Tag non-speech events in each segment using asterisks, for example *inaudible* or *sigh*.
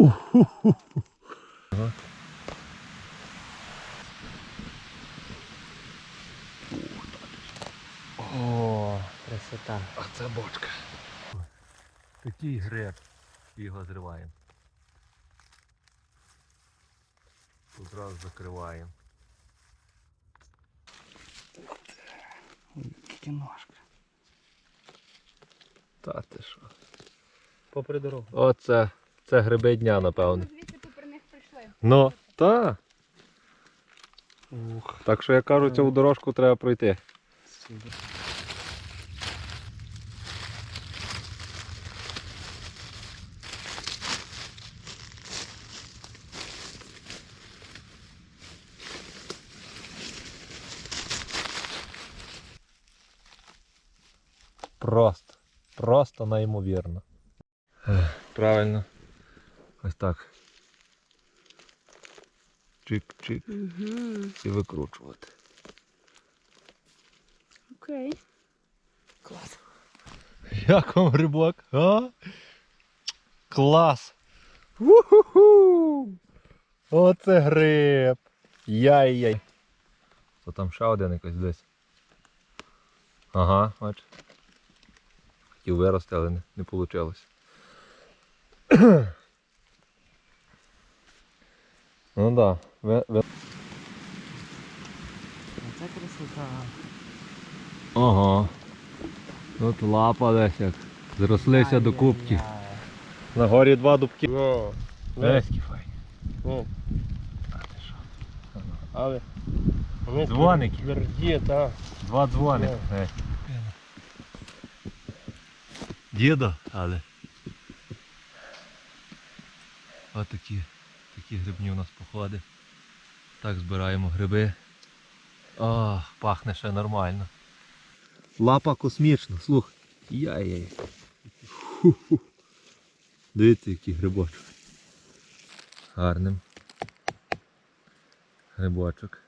О, красота. А це бочка. Такий греб. Його зриваємо. Тут зразу закриваємо. Кіношка. Та ти що? Попри дорогу. Оце. Це гриби дня, напевно. Звідси попри них прийшли. Ну, та. Ух. Так що я кажу, цю дорожку треба пройти. Супер. Просто. Просто неймовірно. Правильно. Ось так. Чик-чик. І викручувати. Окей. Клас. Як вам грибок? А? Клас! Уху! Оце гриб! Яй-яй! То там ще один якось десь. Ага, бач. Хотів вирости, але не, не вийшло. Ну так. Да. Ви, ви... Це красота. Ага. Тут лапа десь як. Зрослися до кубки. На горі два дубки. Ну, Еські файні. ну. А ти що? Але вони Дзвоники. тверді, так. Два дзвоники. Е. Діда, але. Ось такі, грибні у нас походи. Так збираємо гриби. О, пахне ще нормально. Лапа космічна, слух. Яй-яй. Дивіться, який грибочок. Гарним. Грибочок.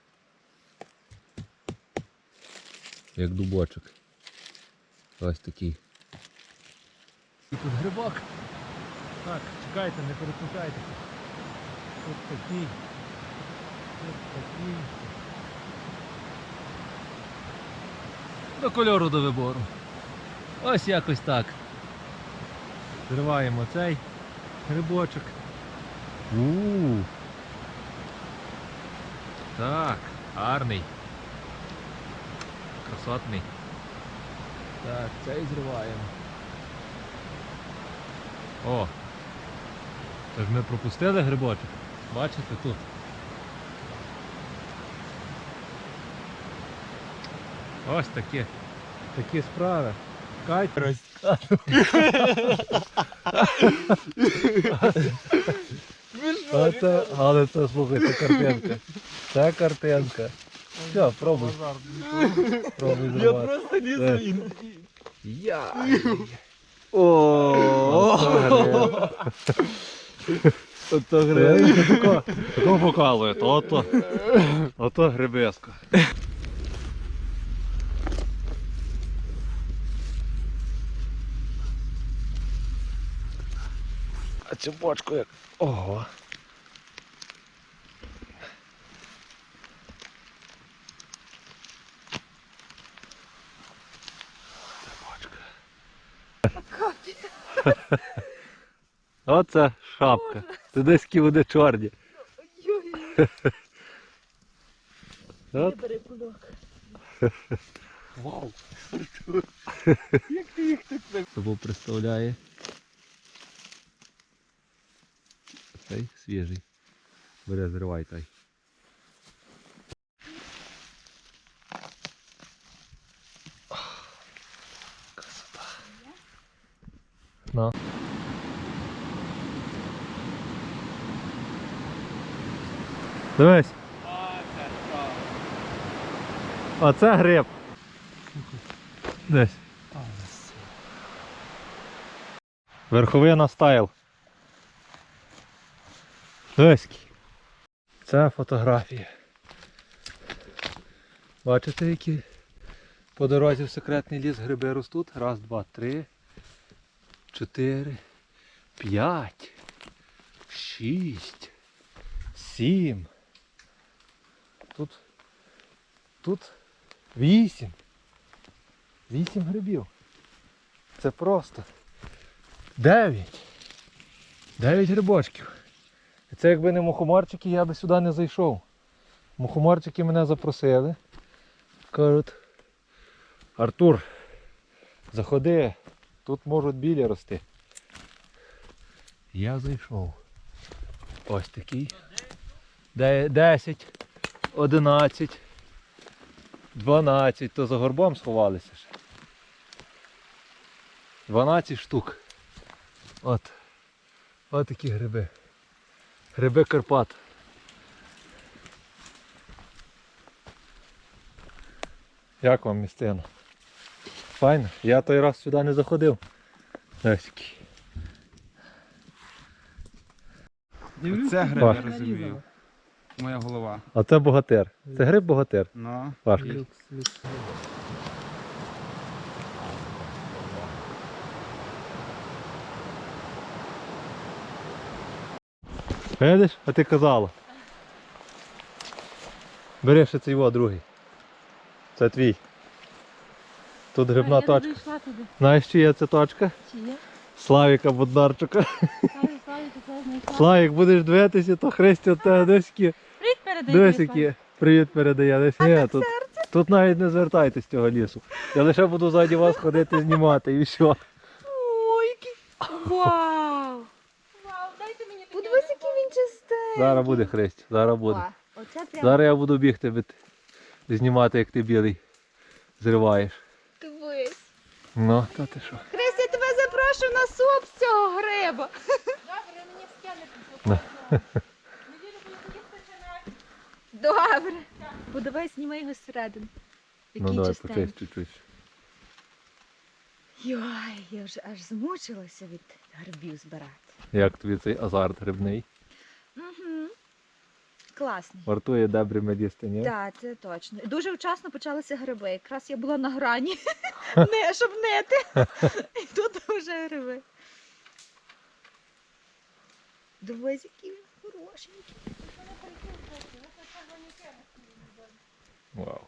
Як дубочок. Ось такий. І тут грибок. Так, чекайте, не перепутайтеся. Тут такий. Тут такий. До кольору до вибору. Ось якось так. Зриваємо цей грибочок. у Так, гарний. Красотний. Так, цей зриваємо. О! Це ж ми пропустили грибочок. Бачите тут. Ось такі, такі справи. Кать. Це, але це слухай, це картинка. Це картинка. Все, пробуй. Пробуй Я просто не Е. знаю. Я. О, Ото гриб. Тако показує, то ото. Ото грибеска. А цю бочку як. Ого. Оце шапка. Ти десь вони чорні. От. Бери кульок. Вау. Собою представляє. Цей свіжий. Бере, зривай той. Красота. На. Дивись. Оце гриб. Десь. Верховина стайл. Дивись. Це фотографія. Бачите, які по дорозі в секретний ліс гриби ростуть? Раз, два, три, чотири, п'ять. шість, сім. Тут, тут вісім. Вісім грибів. Це просто. Дев'ять. Дев'ять грибочків. І це якби не мухоморчики, я би сюди не зайшов. Мухоморчики мене запросили. Кажуть, Артур, заходи, тут можуть білі рости. Я зайшов. Ось такий. Де- 10, 11, 12, то за горбом сховалися ще. 12 штук. От. От такі гриби. Гриби Карпат. Як вам містина? Файно. Я той раз сюди не заходив. Ось який. Це гриб, Пах. я розумію. Моя голова. А це богатир. Це гриб богатир. Ну, Пашка. Видиш, а ти казала. Бери ще цей во, другий. Це твій. Тут грибна точка. Знаєш, чи є ця точка? Чи є? Славіка Боднарчука. Славік, будеш дивитися, то Христі от тебе десь які. Привіт передай. Дивись, привіт, які привіт передає. Десь. Ні, тут, тут навіть не звертайтесь з цього лісу. Я лише буду ззаді вас ходити знімати і все. Ой, який... Вау! Вау, дайте мені Подивись, який він чистий. Зараз буде Христі, зараз буде. Оце прям Зараз я буду бігти від- знімати, як ти білий зриваєш. дивись. Ну, та ти що? Христя, я тебе запрошую на суп з цього гриба. Добре, скине. Добре. Його зсередини. Ну давай покись чуть-чуть. Йой, я вже аж змучилася від грибів збирати. Як тобі цей азарт грибний? Угу. Класний. Вартує добре їсти, ні? Так, це точно. Дуже вчасно почалися гриби. Якраз я була на грані, *laughs* не, щоб нити. *laughs* І тут вже гриби. Дивись, який він хорошенький. Вау.